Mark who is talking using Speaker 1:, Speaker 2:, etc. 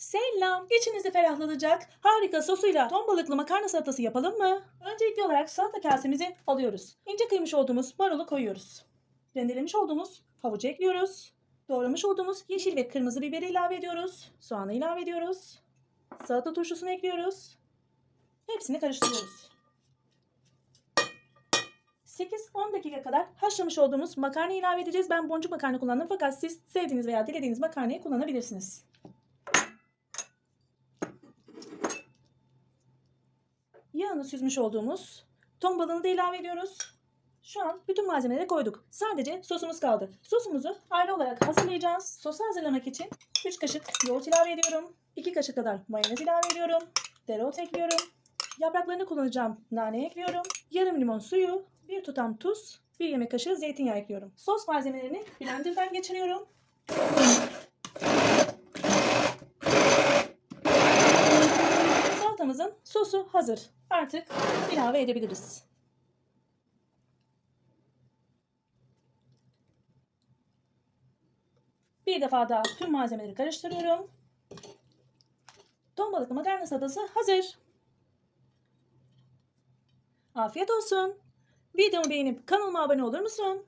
Speaker 1: Selam. İçinizi ferahlatacak harika sosuyla ton balıklı makarna salatası yapalım mı? Öncelikli olarak salata kasemizi alıyoruz. İnce kıymış olduğumuz marulu koyuyoruz. Rendelemiş olduğumuz havucu ekliyoruz. Doğramış olduğumuz yeşil ve kırmızı biberi ilave ediyoruz. Soğanı ilave ediyoruz. Salata turşusunu ekliyoruz. Hepsini karıştırıyoruz. 8-10 dakika kadar haşlamış olduğumuz makarna ilave edeceğiz. Ben boncuk makarna kullandım fakat siz sevdiğiniz veya dilediğiniz makarnayı kullanabilirsiniz. Yağını süzmüş olduğumuz ton balığını da ilave ediyoruz. Şu an bütün malzemeleri koyduk. Sadece sosumuz kaldı. Sosumuzu ayrı olarak hazırlayacağız. Sosu hazırlamak için 3 kaşık yoğurt ilave ediyorum. 2 kaşık kadar mayonez ilave ediyorum. Dereotu ekliyorum. Yapraklarını kullanacağım. Nane ekliyorum. Yarım limon suyu, bir tutam tuz, bir yemek kaşığı zeytinyağı ekliyorum. Sos malzemelerini blenderdan geçiriyorum. Salatamızın sosu hazır. Artık ilave edebiliriz. Bir defa daha tüm malzemeleri karıştırıyorum. Ton balıklı makarna salatası hazır. Afiyet olsun. Videomu beğenip kanalıma abone olur musun?